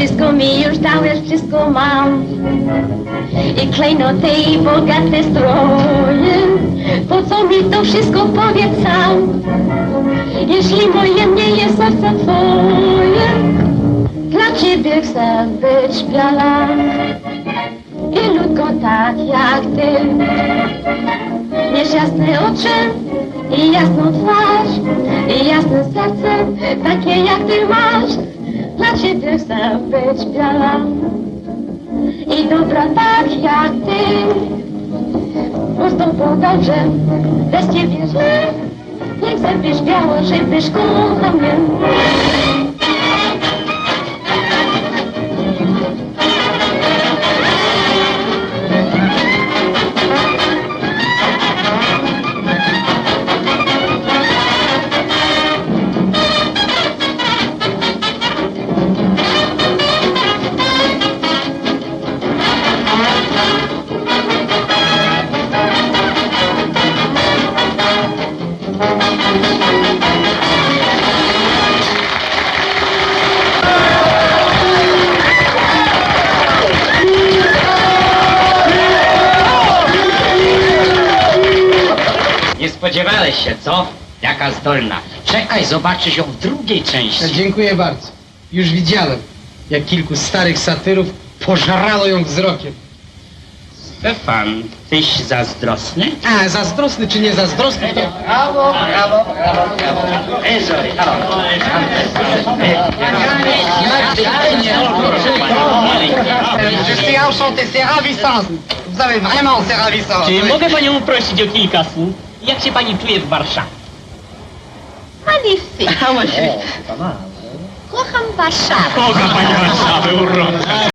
Wszystko mi już dałeś, wszystko mam. I klejnoty i bogate stroje Po co mi to wszystko powiedz sam Jeśli moje nie jest serce twoje Dla ciebie chcę być biała I ludko tak jak ty. Mieć jasne oczy i jasną twarz I jasne serce, takie jak ty masz Ciebie chcę być biała I dobra tak jak ty. Z tobą dobrze, bez ciebie źle. Nie chcę być biała, żebyś kochał mnie spodziewałeś się, co? Jaka zdolna. Czekaj, zobaczysz ją w drugiej części. Dziękuję bardzo. Już widziałem, jak kilku starych satyrów pożrało ją wzrokiem. Stefan, tyś zazdrosny? A, zazdrosny czy nie zazdrosny, to... Brawo, brawo, brawo, brawo. Eh, sorry, alors. Je suis enchanté, c'est ravissant. Vous avez vraiment, c'est ravissant. Czy mogę panią prosić o kilka słów? Jak się pani czuje w Warszawie? Magnifique. Kocham Warszawę Kocha pani Warszawę, urocza.